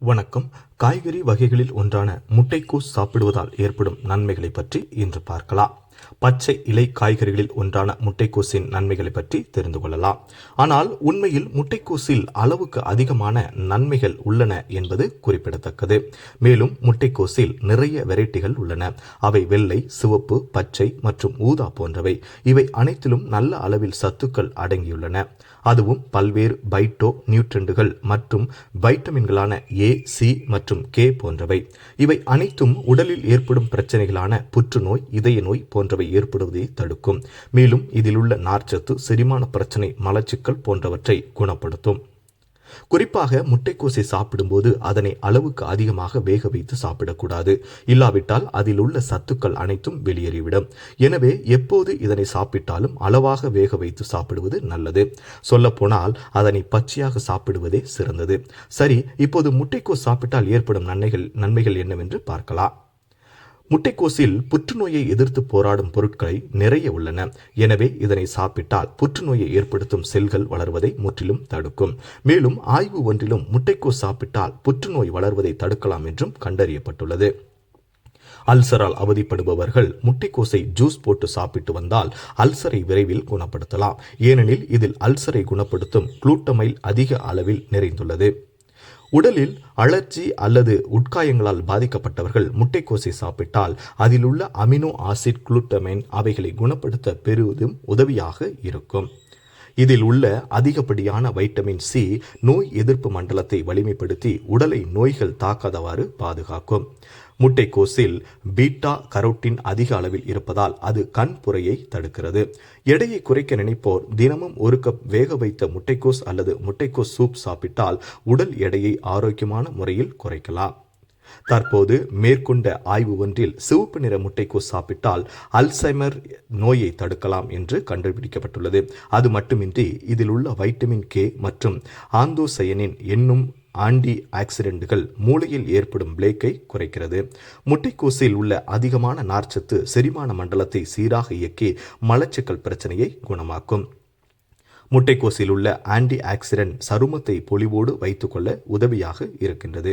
வணக்கம். காய்கறி வகைகளில் ஒன்றான முட்டைக்கோஸ் சாப்பிடுவதால் ஏற்படும் நன்மைகளை பற்றி இன்று பார்க்கலாம். பச்சை இலை காய்கறிகளில் ஒன்றான முட்டைக்கோசின் நன்மைகளை பற்றி தெரிந்து கொள்ளலாம். ஆனால் உண்மையில் முட்டைக்கோஸில் அளவுக்கு அதிகமான நன்மைகள் உள்ளன என்பது குறிப்பிடத்தக்கது. மேலும் முட்டைக்கோசில் நிறைய வெரைட்டிகள் உள்ளன. அவை வெள்ளை சிவப்பு பச்சை மற்றும் ஊதா போன்றவை. இவை அனைத்திலும் நல்ல அளவில் சத்துக்கள் அடங்கியுள்ளன. அதுவும் பல்வேறு பைட்டோ நியூட்ரண்டுகள் மற்றும் வைட்டமின்களான ஏ சி மற்றும் கே போன்றவை. இவை அனைத்தும் உடலில் ஏற்படும் பிரச்சனைகளான புற்றுநோய் இதய நோய் போன்றவை ஏற்படுவதை தடுக்கும். மேலும் இதில் உள்ள நார்ச்சத்து செரிமான பிரச்சனை மலச்சிக்கல் போன்றவற்றை குணப்படுத்தும். குறிப்பாக முட்டைக்கோசை சாப்பிடும்போது அதனை அளவுக்கு அதிகமாக வேக வைத்து சாப்பிடக்கூடாது. இல்லாவிட்டால் அதில் உள்ள சத்துக்கள் அனைத்தும் வெளியேறிவிடும். எனவே எப்போது இதனை சாப்பிட்டாலும் அளவாக வேக வைத்து சாப்பிடுவது நல்லது. சொல்லப்போனால் அதனை பச்சையாக சாப்பிடுவதே சிறந்தது. சரி இப்போது முட்டைக்கோஸ் சாப்பிட்டால் ஏற்படும் நன்மைகள் நன்மைகள் என்னவென்று பார்க்கலாம். முட்டைக்கோசில் புற்றுநோயை எதிர்த்து போராடும் பொருட்களை நிறைய உள்ளன. எனவே இதனை சாப்பிட்டால் புற்றுநோயை ஏற்படுத்தும் செல்கள் வளர்வதை முற்றிலும் தடுக்கும். மேலும் ஆய்வு ஒன்றிலும் முட்டைக்கோஸ் சாப்பிட்டால் புற்றுநோய் வளர்வதை தடுக்கலாம் என்றும் கண்டறியப்பட்டுள்ளது. அல்சரால் அவதிப்படுபவர்கள் முட்டைக்கோசை ஜூஸ் போட்டு சாப்பிட்டு வந்தால் அல்சரை விரைவில் குணப்படுத்தலாம். ஏனெனில் இதில் அல்சரை குணப்படுத்தும் குளூட்டமைல் அதிக அளவில் நிறைந்துள்ளது. உடலில் அலர்ஜி அல்லது உட்காயங்களால் பாதிக்கப்பட்டவர்கள் முட்டைக்கோசை சாப்பிட்டால் அதில் உள்ள அமினோ ஆசிட் குளுட்டமைன் அவைகளை குணப்படுத்த பெறுவதும் உதவியாக இருக்கும். இதில் உள்ள அதிகப்படியான வைட்டமின் சி நோய் எதிர்ப்பு மண்டலத்தை வலிமைப்படுத்தி உடலை நோய்கள் தாக்காதவாறு பாதுகாக்கும். முட்டைக்கோஸில் பீட்டா கரோட்டின் அதிக அளவில் இருப்பதால் அது கண் புரையை தடுக்கிறது. எடையை குறைக்க நினைப்போர் தினமும் ஒரு கப் வேக வைத்த முட்டைக்கோஸ் அல்லது முட்டைக்கோஸ் சூப் சாப்பிட்டால் உடல் எடையை ஆரோக்கியமான முறையில் குறைக்கலாம். தற்போது மேற்கொண்ட ஆய்வு ஒன்றில் சிவப்பு நிற முட்டைக்கோஸ் சாப்பிட்டால் அல்சைமர் நோயை தடுக்கலாம் என்று கண்டுபிடிக்கப்பட்டுள்ளது. அது மட்டுமின்றி இதில் உள்ள வைட்டமின் கே மற்றும் ஆந்தோசயனின் என்னும் ஆன்டி ஆக்சிடென்ட்கள் மூளையில் ஏற்படும் பிளேக்கை குறைக்கிறது. முட்டைக்கோசில் உள்ள அதிகமான நார்ச்சத்து செரிமான மண்டலத்தை சீராக இயக்கி மலச்சிக்கல் பிரச்சனையை குணமாக்கும். முட்டைக்கோசில் உள்ள ஆன்டி ஆக்சிடென்ட் சருமத்தை பொலிவோடு வைத்துக்கொள்ள உதவியாக இருக்கின்றது.